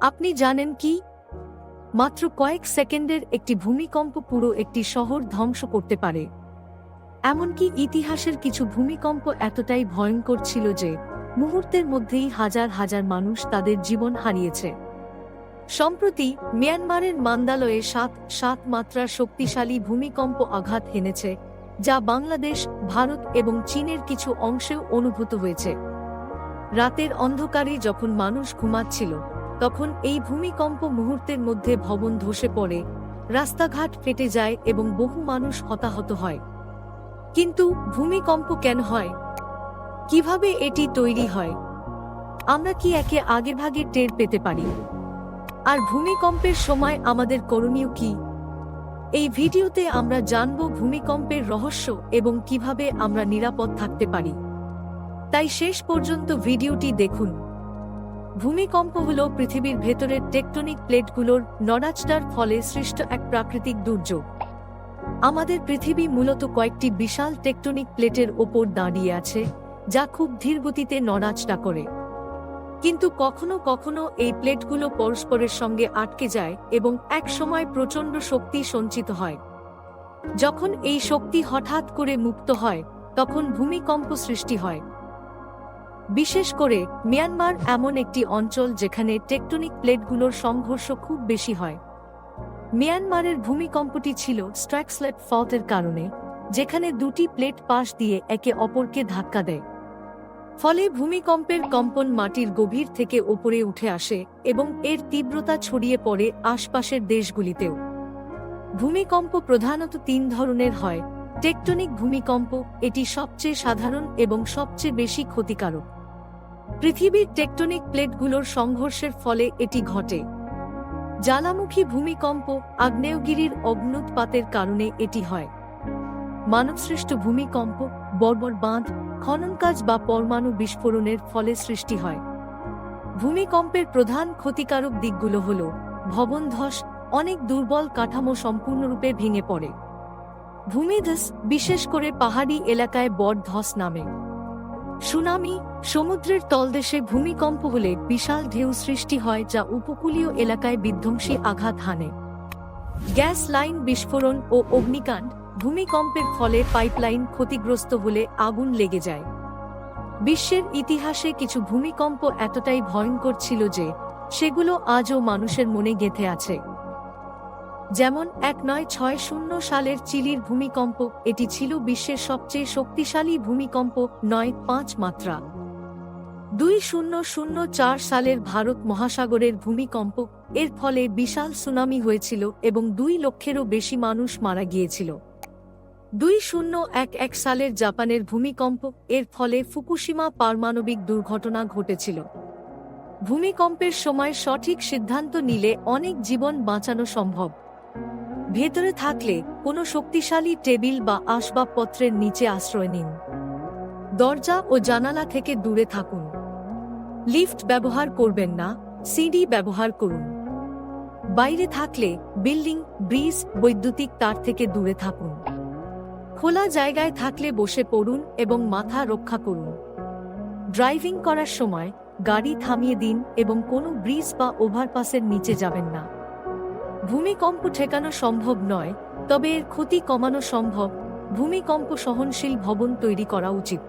আপনি জানেন কি? মাত্র কয়েক সেকেন্ডের একটি ভূমিকম্প পুরো একটি শহর ধ্বংস করতে পারে। এমনকি ইতিহাসের কিছু ভূমিকম্প এতটাই ভয়ঙ্কর ছিল যে, মুহূর্তের মধ্যেই হাজার হাজার মানুষ তাদের জীবন হারিয়েছে। সম্প্রতি মিয়ানমারের মান্দালয়ে সাত সাত মাত্রার শক্তিশালী ভূমিকম্প আঘাত হেনেছে, যা বাংলাদেশ, ভারত এবং চীনের কিছু অংশেও অনুভূত হয়েছে। রাতের অন্ধকারে যখন মানুষ ঘুমাচ্ছিল তখন এই ভূমিকম্প মুহূর্তের মধ্যে ভবন ধসে পড়ে, রাস্তাঘাট ফেটে যায় এবং বহু মানুষ হতাহত হয়। কিন্তু ভূমিকম্প কেন হয়? কীভাবে এটি তৈরি হয়? আমরা কি একে আগেভাগে টের পেতে পারি? আর ভূমিকম্পের সময় আমাদের করণীয় কি? এই ভিডিওতে আমরা জানব ভূমিকম্পের রহস্য এবং কীভাবে আমরা নিরাপদ থাকতে পারি। তাই শেষ পর্যন্ত ভিডিওটি দেখুন। ভূমিকম্প হল পৃথিবীর ভেতরের টেকটনিক প্লেটগুলোর নড়াচড়ার ফলে সৃষ্ট এক প্রাকৃতিক দুর্যোগ। আমাদের পৃথিবী মূলত কয়েকটি বিশাল টেকটনিক প্লেটের ওপর দাঁড়িয়ে আছে, যা খুব ধীর গতিতে নড়াচড়া করে। কিন্তু কখনো কখনো এই প্লেটগুলো পরস্পরের সঙ্গে আটকে যায় এবং এক সময় প্রচণ্ড শক্তি সঞ্চিত হয়। যখন এই শক্তি হঠাৎ করে মুক্ত হয়, তখন ভূমিকম্প সৃষ্টি হয়। বিশেষ করে মিয়ানমার এমন একটি অঞ্চল যেখানে টেকটনিক প্লেটগুলোর সংঘর্ষ খুব বেশি হয়। মিয়ানমারের ভূমিকম্পটি ছিল স্ট্র্যাক্সলেট ফল্টের কারণে, যেখানে দুটি প্লেট পাশ দিয়ে একে অপরকে ধাক্কা দেয়। ফলে ভূমিকম্পের কম্পন মাটির গভীর থেকে ওপরে উঠে আসে এবং এর তীব্রতা ছড়িয়ে পড়ে আশপাশের দেশগুলিতেও। ভূমিকম্প প্রধানত তিন ধরনের হয়, টেকটনিক ভূমিকম্প, এটি সবচেয়ে সাধারণ এবং সবচেয়ে বেশি ক্ষতিকারক। পৃথিবীর টেকটনিক প্লেটগুলোর সংঘর্ষের ফলে এটি ঘটে। জ্বালামুখী ভূমিকম্প আগ্নেয়গিরির অগ্নুৎপাতের কারণে এটি হয়। মানবসৃষ্ট ভূমিকম্প, বর্বর বাঁধ খনন কাজ বা পরমাণু বিস্ফোরণের ফলে সৃষ্টি হয়। ভূমিকম্পের প্রধান ক্ষতিকারক দিকগুলো হল ভবন ধস অনেক দুর্বল কাঠামো সম্পূর্ণরূপে ভেঙে পড়ে। ভূমিধস বিশেষ করে পাহাড়ি এলাকায় বট ধস নামে। সুনামি সমুদ্রের তলদেশে ভূমিকম্প হলে বিশাল ঢেউ সৃষ্টি হয় যা উপকূলীয় এলাকায় বিধ্বংসী আঘাত হানে। গ্যাস লাইন বিস্ফোরণ ও অগ্নিকাণ্ড ভূমিকম্পের ফলে পাইপলাইন ক্ষতিগ্রস্ত হলে আগুন লেগে যায়। বিশ্বের ইতিহাসে কিছু ভূমিকম্প এতটাই ভয়ঙ্কর ছিল যে সেগুলো আজও মানুষের মনে গেঁথে আছে। যেমন এক নয় ছয় শূন্য সালের চিলির ভূমিকম্প, এটি ছিল বিশ্বের সবচেয়ে শক্তিশালী ভূমিকম্প, নয় পাঁচ মাত্রা। দুই শূন্য শূন্য চার সালের ভারত মহাসাগরের ভূমিকম্প, এর ফলে বিশাল সুনামি হয়েছিল এবং দুই লক্ষেরও বেশি মানুষ মারা গিয়েছিল। দুই শূন্য এক এক সালের জাপানের ভূমিকম্প, এর ফলে ফুকুশিমা পারমাণবিক দুর্ঘটনা ঘটেছিল। ভূমিকম্পের সময় সঠিক সিদ্ধান্ত নিলে অনেক জীবন বাঁচানো সম্ভব। ভেতরে থাকলে কোনো শক্তিশালী টেবিল বা আসবাবপত্রের নিচে আশ্রয় নিন। দরজা ও জানালা থেকে দূরে থাকুন। লিফট ব্যবহার করবেন না, সিডি ব্যবহার করুন। বাইরে থাকলে বিল্ডিং, ব্রিজ, বৈদ্যুতিক তার থেকে দূরে থাকুন। খোলা জায়গায় থাকলে বসে পড়ুন এবং মাথা রক্ষা করুন। ড্রাইভিং করার সময় গাড়ি থামিয়ে দিন এবং কোনো ব্রিজ বা ওভারপাসের নিচে যাবেন না। ভূমিকম্প ঠেকানো সম্ভব নয়, তবে এর ক্ষতি কমানো সম্ভব। ভূমিকম্প সহনশীল ভবন তৈরি করা উচিত।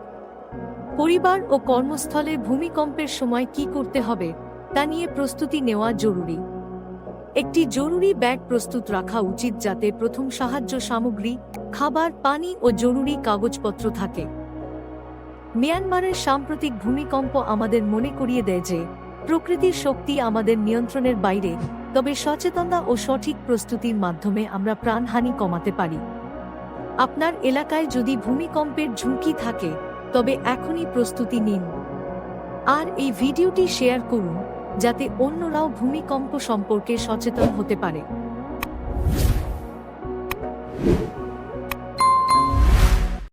পরিবার ও কর্মস্থলে ভূমিকম্পের সময় কি করতে হবে, তা নিয়ে প্রস্তুতি নেওয়া জরুরি। একটি জরুরি ব্যাগ প্রস্তুত রাখা উচিত যাতে প্রথম সাহায্য সামগ্রী, খাবার, পানি ও জরুরি কাগজপত্র থাকে। মিয়ানমারের সাম্প্রতিক ভূমিকম্প আমাদের মনে করিয়ে দেয় যে, প্রকৃতির শক্তি আমাদের নিয়ন্ত্রণের বাইরে তবে সচেতনতা ও সঠিক প্রস্তুতির মাধ্যমে আমরা প্রাণহানি কমাতে পারি। আপনার এলাকায় যদি ভূমিকম্পের ঝুঁকি থাকে, তবে এখনই প্রস্তুতি নিন। আর এই ভিডিওটি শেয়ার করুন, যাতে অন্যরাও ভূমিকম্প সম্পর্কে সচেতন হতে পারে।